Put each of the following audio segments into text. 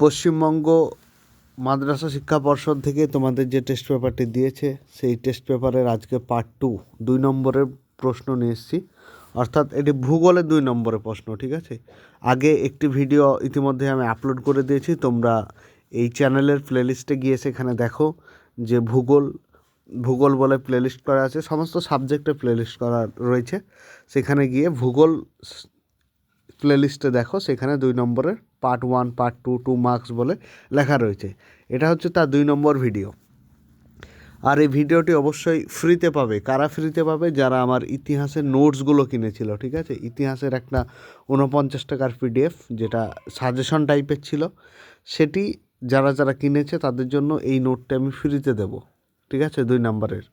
পশ্চিমবঙ্গ মাদ্রাসা শিক্ষা পর্ষদ থেকে তোমাদের যে টেস্ট পেপারটি দিয়েছে, সেই টেস্ট পেপারের আজকে পার্ট টু দুই নম্বরের প্রশ্ন নিয়ে এসেছি। অর্থাৎ এটি ভূগোলের দুই নম্বরের প্রশ্ন, ঠিক আছে? আগে একটি ভিডিও ইতিমধ্যে আমি আপলোড করে দিয়েছি, তোমরা এই চ্যানেলের প্লেলিস্টে গিয়ে সেখানে দেখো যে ভূগোল ভূগোল বলে প্লেলিস্ট করা আছে, সমস্ত সাবজেক্টে প্লেলিস্ট করা রয়েছে। সেখানে গিয়ে ভূগোল প্লেলিস্টে দেখো, সেখানে দুই নম্বরের part one part two two marks বলে লেখা রয়েছে। এটা হচ্ছে তার দুই নম্বর ভিডিও আর এই ভিডিওটি অবশ্যই ফ্রিতে পাবে। কারা ফ্রিতে পাবে? যারা আমার ইতিহাসের নোটসগুলো কিনেছিল, ঠিক আছে? ইতিহাসের একটা উনপঞ্চাশ টাকার পিডিএফ যেটা সাজেশন টাইপের ছিল, সেটি যারা যারা কিনেছে, তাদের জন্য এই নোটটি আমি ফ্রিতে দেব, ঠিক আছে? দুই নম্বরের।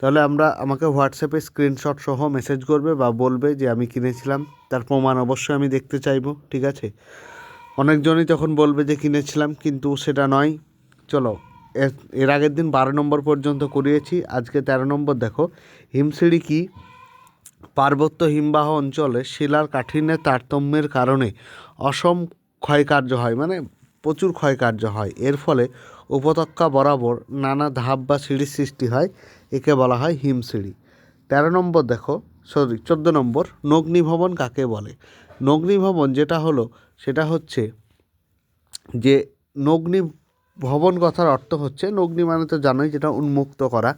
তাহলে আমরা আমাকে হোয়াটসঅ্যাপে স্ক্রিনশট সহ মেসেজ করবে বা বলবে যে আমি কিনেছিলাম। তার প্রমাণ অবশ্যই আমি দেখতে চাইব, ঠিক আছে? অনেকজনই তখন বলবে যে কিনেছিলাম, কিন্তু সেটা নয়। চলো, এর আগের দিন বারো নম্বর পর্যন্ত করিয়েছি। আজকে তেরো নম্বর, দেখো, হিমশিড়ি কি? পার্বত্য হিমবাহ অঞ্চলে শিলার কাঠিন্যের তারতম্যের কারণে অসম ক্ষয়কার্য হয় মানে প্রচুর ক্ষয়কার্য হয়। এর ফলে উপত্যকা বরাবর নানা ধাপ বা সিঁড়ির সৃষ্টি হয়, একে বলা হয় হিমশিড়ি তেরো নম্বর দেখো, সরি, চোদ্দ নম্বর, নগ্নিভবন কাকে বলে? নগ্নিভবন যেটা হলো, সেটা হচ্ছে যে নগ্নি ভবন কথার অর্থ হচ্ছে, নগ্নি মানে তো জানোই যেটা উন্মুক্ত করা।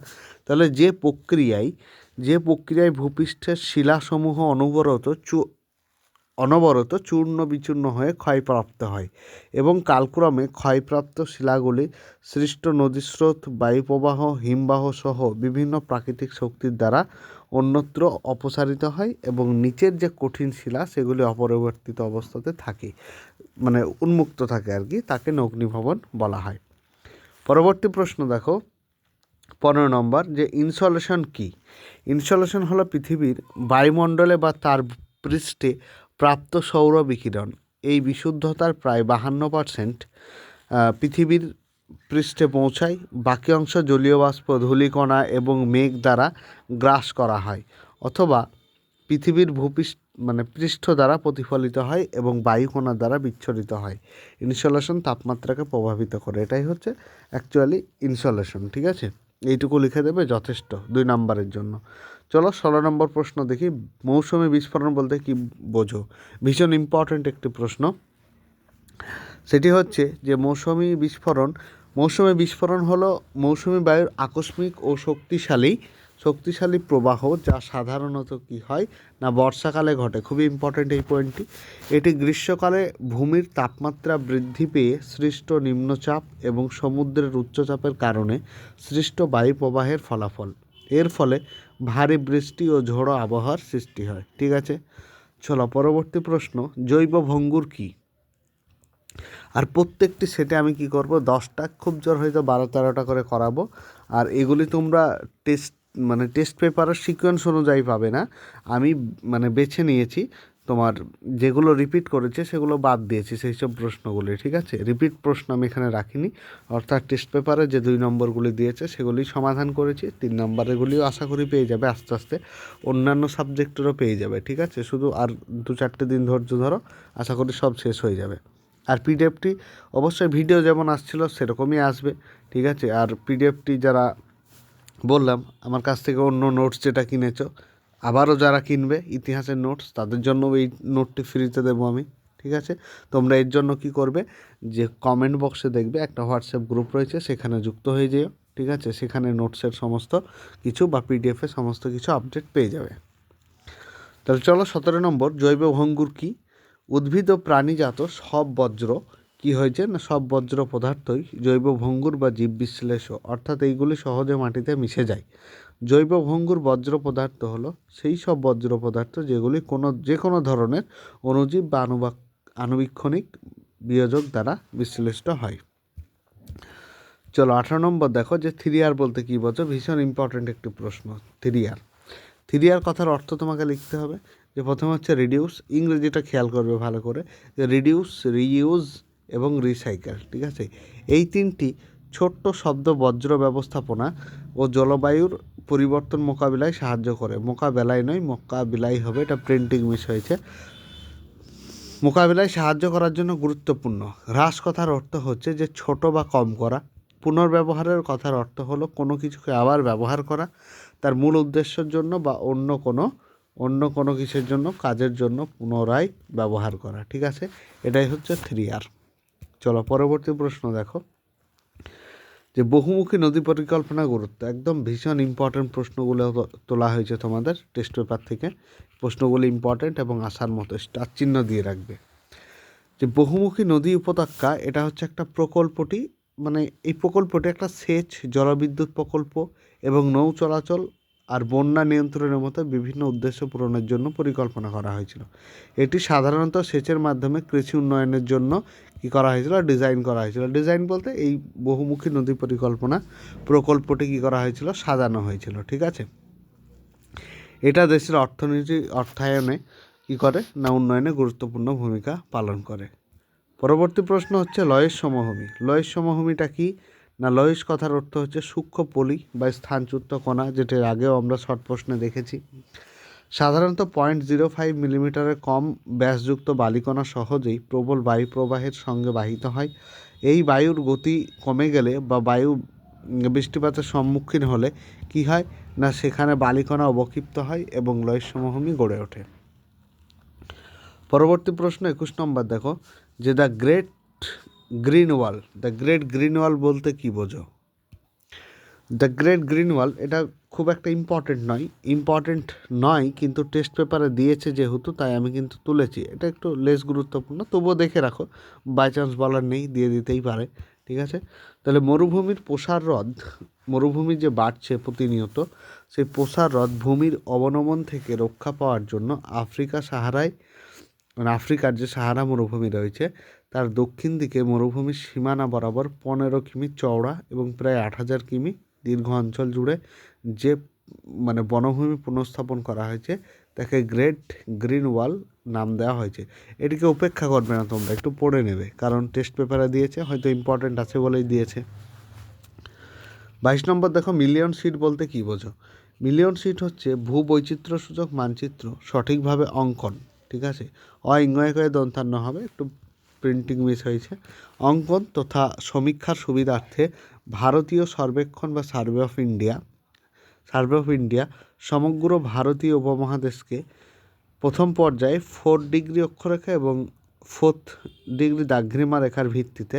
তাহলে যে প্রক্রিয়ায় যে প্রক্রিয়ায় ভূপৃষ্ঠের শিলাসমূহ অনবরত চু অনবরত চূর্ণ বিচূর্ণ হয়ে ক্ষয়প্রাপ্ত হয় এবং কালক্রমে ক্ষয়প্রাপ্ত শিলাগুলি সৃষ্ট নদীস্রোত, বায়ুপ্রবাহ, হিমবাহ সহ বিভিন্ন প্রাকৃতিক শক্তির দ্বারা অন্যত্র অপসারিত হয় এবং নিচের যে কঠিন শিলা, সেগুলি অপরিবর্তিত অবস্থাতে থাকে মানে উন্মুক্ত থাকে আর কি, তাকে নগ্নিভবন বলা হয়। পরবর্তী প্রশ্ন দেখো, পনেরো নম্বর, যে ইনসলেশন কি? ইনসলেশন হলো পৃথিবীর বায়ুমণ্ডলে বা তার পৃষ্ঠে প্রাপ্ত সৌর বিকিরণ, এই বিশুদ্ধতার প্রায় বাহান্ন পার্সেন্ট পৃথিবীর পৃষ্ঠে পৌঁছায়। বাকি অংশ জলীয় বাষ্প, ধূলিকণা এবং মেঘ দ্বারা গ্রাস করা হয় অথবা পৃথিবীর ভূপৃষ্ঠ মানে পৃষ্ঠ দ্বারা প্রতিফলিত হয় এবং বায়ুকণা দ্বারা বিচ্ছরিত হয়। ইনসলেশন তাপমাত্রাকে প্রভাবিত করে। এটাই হচ্ছে অ্যাকচুয়ালি ইনসলেশন ঠিক আছে? এইটুকু লিখে দেবে যথেষ্ট, দুই নম্বরের জন্য। চলো ষোলো নম্বর প্রশ্ন দেখি। মৌসুমি বিস্ফোরণ বলতে কি বোঝো? ভীষণ ইম্পর্ট্যান্ট একটি প্রশ্ন। সেটি হচ্ছে যে মৌসুমি বিস্ফোরণ মৌসুমি বিস্ফোরণ হলো মৌসুমি বায়ুর আকস্মিক ও শক্তিশালী শক্তিশালী প্রবাহ যা সাধারণত কি হয় না বর্ষাকালে ঘটে। খুবই ইম্পর্ট্যান্ট এই পয়েন্টটি এটি গ্রীষ্মকালে ভূমির তাপমাত্রা বৃদ্ধি পেয়ে সৃষ্ট নিম্নচাপ এবং সমুদ্রের উচ্চচাপের কারণে সৃষ্ট বায়ু প্রবাহের ফলাফল। এর ফলে ভারী বৃষ্টি ও ঝোড়ো আবহাওয়ার সৃষ্টি হয়। ঠিক আছে? চলো, পরবর্তী প্রশ্ন, জৈব ভঙ্গুর কী? আর প্রত্যেকটি সেটে আমি কি করব? দশটা, খুব জোর হয়তো বারো তেরোটা করে করাবো। আর এগুলি তোমরা টেস্ট মানে টেস্ট পেপারের সিকোয়েন্স অনুযায়ী পাবে না। আমি মানে বেছে নিয়েছি। তোমার যেগুলো রিপিট করেছে, সেগুলো বাদ দিয়েছি, সেই সব প্রশ্নগুলি, ঠিক আছে? রিপিট প্রশ্ন আমি এখানে রাখিনি। অর্থাৎ টেস্ট পেপারে যে দুই নম্বরগুলি দিয়েছে, সেগুলি সমাধান করেছি। তিন নম্বরেগুলিও আশা করি পেয়ে যাবে আস্তে আস্তে। অন্যান্য সাবজেক্টেরও পেয়ে যাবে, ঠিক আছে? শুধু আর দু চারটে দিন ধৈর্য ধরো, আশা করি সব শেষ হয়ে যাবে। আর পিডিএফটি অবশ্যই ভিডিও যেমন আসছিল, সেরকমই আসবে, ঠিক আছে? আর পিডিএফটি যারা বললাম, আমার কাছ থেকে অন্য নোটস যেটা কিনেছো আবারও যারা কিনবে ইতিহাসের নোটস তাদের জন্য এই নোটটি ফ্রিতে দেবো আমি, ঠিক আছে? তোমরা এর জন্য কি করবে? যে কমেন্ট বক্সে দেখবে একটা হোয়াটসঅ্যাপ গ্রুপ রয়েছে, সেখানে যুক্ত হয়ে যেও, ঠিক আছে? সেখানে নোটসের সমস্ত কিছু বা পিডিএফের সমস্ত কিছু আপডেট পেয়ে যাবে। তাহলে চলো সতেরো নম্বর, জৈব ভঙ্গুর কী? উদ্ভিদ ও প্রাণীজাত সব বজ্র কি হয়েছে না সব বজ্র পদার্থই জৈব ভঙ্গুর বা জীব বিশ্লেষ অর্থাৎ এইগুলি সহজে মাটিতে মিশে যায়। জৈব ভঙ্গুর বজ্র পদার্থ হলো সেই সব বজ্র পদার্থ যেগুলি কোনো, যে কোনো ধরনের অণুজীব বা আনুবাক আণুবীক্ষণিক বিয়োজক দ্বারা বিশ্লেষিত হয়। চলো আঠারো নম্বর দেখো যে থ্রি আর বলতে কী বোঝো? ভীষণ ইম্পর্ট্যান্ট একটি প্রশ্ন থ্রি আর থ্রি আর কথার অর্থ তোমাকে লিখতে হবে যে প্রথমে হচ্ছে রিডিউস ইংরেজিটা খেয়াল করবে ভালো করে, যে রিডিউস রিইউজ এবং রিসাইকেল ঠিক আছে? এই তিনটি ছোট্ট শব্দ বজ্র ব্যবস্থাপনা ও জলবায়ুর পরিবর্তন মোকাবিলায় সাহায্য করে। মোকাবেলায় নয়, মোকাবিলায় হবে। এটা প্রিন্টিং মিস হয়েছে। মোকাবিলায় সাহায্য করার জন্য গুরুত্বপূর্ণ। হ্রাস কথার অর্থ হচ্ছে যে ছোট বা কম করা। পুনর্ব্যবহারের কথার অর্থ হলো কোনো কিছুকে আবার ব্যবহার করা। তার মূল উদ্দেশ্যের জন্য বা অন্য কোনো অন্য কোনো কিছুর জন্য, কাজের জন্য পুনরায় ব্যবহার করা। ঠিক আছে? এটাই হচ্ছে থ্রি আর চলো, পরবর্তী প্রশ্ন দেখো। যে বহুমুখী নদী পরিকল্পনা গুরুত্ব, একদম ভীষণ ইম্পর্টেন্ট প্রশ্নগুলো তোলা হয়েছে তোমাদের টেস্ট পেপার থেকে। প্রশ্নগুলো ইম্পর্টেন্ট এবং আসার মতো স্টার চিহ্ন দিয়ে রাখবে। যে বহুমুখী নদী উপত্যকা, এটা হচ্ছে একটা প্রকল্পটি মানে এই প্রকল্পটি একটা সেচ, জলবিদ্যুৎ প্রকল্প এবং নৌ চলাচল আর বন্যা নিয়ন্ত্রণের মতো বিভিন্ন উদ্দেশ্য পূরণের জন্য পরিকল্পনা করা হয়েছিল। এটি সাধারণত সেচের মাধ্যমে কৃষি উন্নয়নের জন্য কী করা হয়েছিল? ডিজাইন করা হয়েছিল। ডিজাইন বলতে এই বহুমুখী নদী পরিকল্পনা প্রকল্পটি কী করা হয়েছিল? সাজানো হয়েছিল, ঠিক আছে? এটা দেশের অর্থনীতি, অর্থায়নে কী করে না উন্নয়নে গুরুত্বপূর্ণ ভূমিকা পালন করে। পরবর্তী প্রশ্ন হচ্ছে লয়েস সমভূমি। লয়েস সমভূমিটা কি? না লয়েস কথার অর্থ হচ্ছে সূক্ষ্ম পলি বা স্থানচ্যুত কণা, যেটা এর আগেও আমরা শর্ট প্রশ্নে দেখেছি। সাধারণত পয়েন্ট জিরো ফাইভ মিলিমিটারের কম ব্যাসযুক্ত বালিকণা সহজেই প্রবল বায়ু প্রবাহের সঙ্গে বাহিত হয়। এই বায়ুর গতি কমে গেলে বা বায়ু বৃষ্টিপাতের সম্মুখীন হলে কি হয়? না, সেখানে বালিকণা অবক্ষিপ্ত হয় এবং লয়ের সমভূমি গড়ে ওঠে। পরবর্তী প্রশ্ন একুশ নম্বর দেখো, যে the great green wall the great green wall বলতে কি বোঝো? দ্য গ্রেট গ্রিন ওয়াল এটা খুব একটা ইম্পর্টেন্ট নয়। ইম্পর্টেন্ট নয়, কিন্তু টেস্ট পেপারে দিয়েছে যেহেতু, তাই আমি কিন্তু তুলেছি। এটা একটু লেস গুরুত্বপূর্ণ, তবুও দেখে রাখো। বাই চান্স বলার নেই, দিয়ে দিতেই পারে, ঠিক আছে? তাহলে মরুভূমির প্রসার হ্রদ মরুভূমি যে বাড়ছে প্রতিনিয়ত, সেই প্রসার হ্রদ ভূমির অবনমন থেকে রক্ষা পাওয়ার জন্য আফ্রিকা সাহারায় মানে আফ্রিকার যে সাহারা মরুভূমি রয়েছে তার দক্ষিণ দিকে মরুভূমির সীমানা বরাবর পনেরো কিমি চওড়া এবং প্রায় আট হাজার কিমি দীর্ঘ অঞ্চল জুড়ে যে মানে বনভূমি পুনঃস্থাপন করা হয়েছে, তাকে গ্রেট গ্রিন ওয়াল নাম দেওয়া হয়েছে। এটিকে উপেক্ষা করবে না তোমরা, একটু পড়ে নেবে, কারণ টেস্ট পেপারে দিয়েছে, হয়তো ইম্পর্টেন্ট আছে বলেই দিয়েছে। বাইশ নম্বর দেখো মিলিয়ন সিট বলতে কী বোঝো? মিলিয়ন সিট হচ্ছে ভূ বৈচিত্র্য সূচক মানচিত্র, সঠিকভাবে অঙ্কন, ঠিক আছে? অ ইংয় দন্তান্ন হবে, একটু প্রিন্টিং মিস হয়েছে। অঙ্কন তথা সমীক্ষার সুবিধার্থে ভারতীয় সর্বেক্ষণ বা survey of India survey of India সমগ্র ভারতীয় উপমহাদেশকে প্রথম পর্যায়ে ফোর ডিগ্রি অক্ষরেখা এবং ফোর্থ ডিগ্রি দাঘ্রিমা রেখার ভিত্তিতে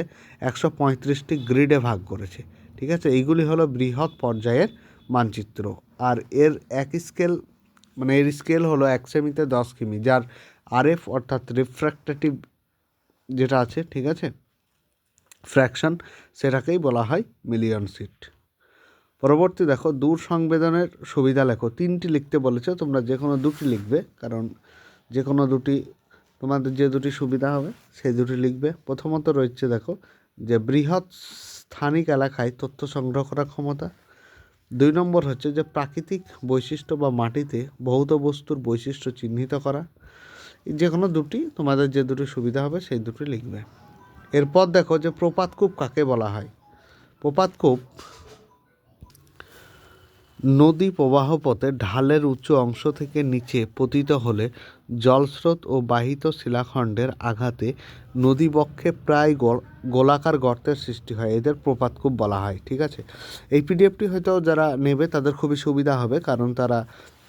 একশো পঁয়ত্রিশটি গ্রিডে ভাগ করেছে। ঠিক আছে? এইগুলি হলো বৃহৎ পর্যায়ের মানচিত্র। আর এর এক স্কেল মানে এর স্কেল হলো এক সেমিতে দশ কিমি, যার আরএফ অর্থাৎ রিফ্র্যাক্টেটিভ যেটা আছে, ঠিক আছে? ফ্র্যাকশন সেটাকেই বলা হয় মিলিয়ন সিট পরবর্তী দেখো, দূর সংবেদনের সুবিধা লেখো। তিনটি লিখতে বলেছে, তোমরা যে কোনো দুটি লিখবে, কারণ যে কোনো দুটি, তোমাদের যে দুটি সুবিধা হবে, সেই দুটি লিখবে। প্রথমত রয়েছে দেখো, যে বৃহৎ স্থানিক এলাকায় তথ্য সংগ্রহ করার ক্ষমতা। দুই নম্বর হচ্ছে যে প্রাকৃতিক বৈশিষ্ট্য বা মাটিতে ভৌত বস্তুর বৈশিষ্ট্য চিহ্নিত করা। যে কোনো দুটি, তোমাদের যে দুটি সুবিধা হবে সেই দুটি লিখবে। এরপর দেখো যে প্রপাতকূপ কাকে বলা হয়? প্রপাতকূপ নদী প্রবাহ পথে ঢালের উচ্চ অংশ থেকে নিচে পতিত হলে জলস্রোত ও বাহিত শিলাখণ্ডের আঘাতে নদীবক্ষে প্রায় গোলাকার গর্তের সৃষ্টি হয়। এদের প্রপাতকূপ বলা হয়, ঠিক আছে? এই পিডিএফটি হয়তো যারা নেবে তাদের খুবই সুবিধা হবে, কারণ তারা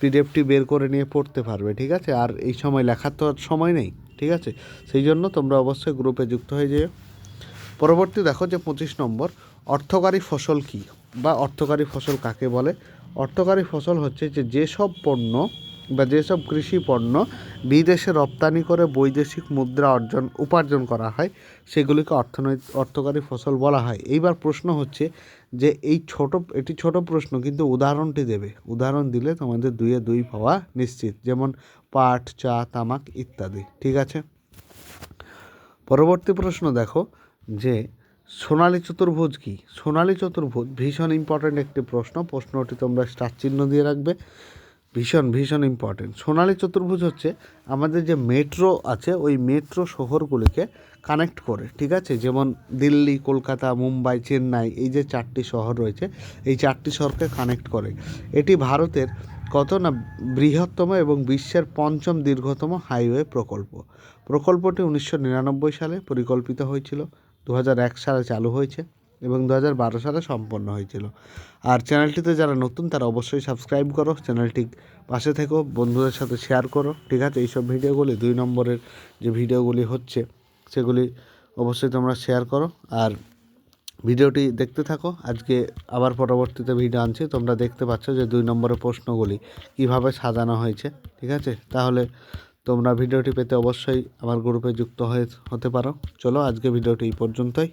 পিডিএফটি বের করে নিয়ে পড়তে পারবে, ঠিক আছে? আর এই সময় লেখার তো আর সময় নেই, ঠিক আছে? সেই জন্য তোমরা অবশ্যই গ্রুপে যুক্ত হয়ে যেও। পরবর্তী দেখো যে পঁচিশ নম্বর, অর্থকারী ফসল কি? বা অর্থকারী ফসল কাকে বলে? অর্থকারী ফসল হচ্ছে যে যেসব পণ্য বা যেসব কৃষি পণ্য বিদেশে রপ্তানি করে বৈদেশিক মুদ্রা অর্জন, উপার্জন করা হয়, সেগুলিকে অর্থনৈতিক অর্থকারী ফসল বলা হয়। এইবার প্রশ্ন হচ্ছে যে এই ছোট, এটি ছোট প্রশ্ন, কিন্তু উদাহরণটি দেবে। উদাহরণ দিলে তোমাদের দুইয়ে দুই পাওয়া নিশ্চিত, যেমন পাট, চা, তামাক ইত্যাদি। ঠিক আছে? পরবর্তী প্রশ্ন দেখো যে সোনালী চতুর্ভুজ কি? সোনালী চতুর্ভুজ ভীষণ ইম্পর্ট্যান্ট একটি প্রশ্ন। প্রশ্নটি তোমরা স্টার চিহ্ন দিয়ে রাখবে। ভীষণ ভীষণ ইম্পর্ট্যান্ট সোনালী চতুর্ভুজ হচ্ছে আমাদের যে মেট্রো আছে, ওই মেট্রো শহরগুলিকে কানেক্ট করে, ঠিক আছে? যেমন দিল্লি, কলকাতা, মুম্বাই, চেন্নাই, এই যে চারটি শহর রয়েছে, এই চারটি শহরকে কানেক্ট করে। এটি ভারতের কত না বৃহত্তম এবং বিশ্বের পঞ্চম দীর্ঘতম হাইওয়ে প্রকল্প। প্রকল্পটি উনিশশো নিরানব্বই সালে পরিকল্পিত হয়েছিল, দু সালে চালু হয়েছে। এবং দু সালে সম্পন্ন হয়েছিল। আর চ্যানেলটিতে যারা নতুন, তারা অবশ্যই সাবস্ক্রাইব করো, চ্যানেলটি পাশে থেকো, বন্ধুদের সাথে শেয়ার করো, ঠিক আছে? এইসব ভিডিওগুলি, দুই নম্বরের যে ভিডিওগুলি হচ্ছে, সেগুলি অবশ্যই তোমরা শেয়ার করো। আর ভিডিওটি দেখতে থাকো। আজকে আবার পরবর্তীতে ভিডিও আনছি। তোমরা দেখতে পাচ্ছ যে দুই নম্বরের প্রশ্নগুলি কীভাবে সাজানো হয়েছে, ঠিক আছে? তাহলে তোমরা ভিডিওটি পেতে অবশ্যই আমার গ্রুপে যুক্ত হয়ে, হতে পারো। চলো আজকে ভিডিওটি এই পর্যন্তই।